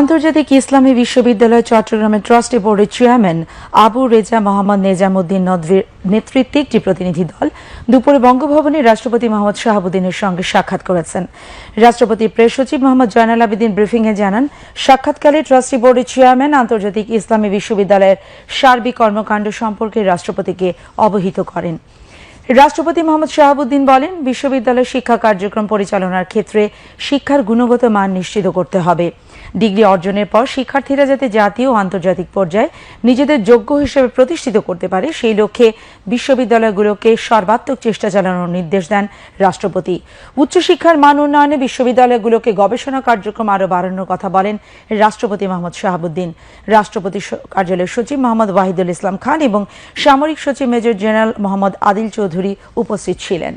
আন্তর্জাতিক ইসলামী বিশ্ববিদ্যালয় চট্টগ্রামের ট্রাস্টি বোর্ডের চেয়ারম্যান আবু রেজা মোহাম্মদ নেজামুদ্দিন নদভির নেতৃত্বে একটি প্রতিনিধি দল দুপুরে বঙ্গভবনে রাষ্ট্রপতি মোহাম্মদ শাহাবুদ্দিনের সঙ্গে সাক্ষাৎ করেছেন। রাষ্ট্রপতি প্রেস সচিব মোহাম্মদ জয়নাল আবেদিন ব্রিফিংয়ে জানান, সাক্ষাৎকালে ট্রাস্টি বোর্ডের চেয়ারম্যান আন্তর্জাতিক ইসলামী বিশ্ববিদ্যালয়ের সার্বিক কর্মকাণ্ড সম্পর্কে রাষ্ট্রপতিকে অবহিত করেন। রাষ্ট্রপতি মোহাম্মদ শাহাবুদ্দিন বলেন, বিশ্ববিদ্যালয় শিক্ষা কার্যক্রম পরিচালনার ক্ষেত্রে শিক্ষার গুণগত মান নিশ্চিত করতে হবে। ডিগ্রি অর্জনের পর শিক্ষার্থীরা যাতে জাতীয় ও আন্তর্জাতিক পর্যায়ে নিজেদের যোগ্য হিসেবে প্রতিষ্ঠিত করতে পারে, সেই লক্ষ্যে বিশ্ববিদ্যালয়গুলোকে সর্বাত্মক চেষ্টা চালানোর নির্দেশ দেন রাষ্ট্রপতি। উচ্চশিক্ষার মান উন্নয়নে বিশ্ববিদ্যালয়গুলোকে গবেষণা কার্যক্রম আরও বাড়ানোর কথা বলেন রাষ্ট্রপতি মোহাম্মদ শাহাবুদ্দিন। রাষ্ট্রপতি কার্যালয়ের সচিব মোহাম্মদ ওয়াহিদুল ইসলাম খান এবং সামরিক সচিব মেজর জেনারেল মোহাম্মদ আদিল চৌধুরী উপস্থিত ছিলেন।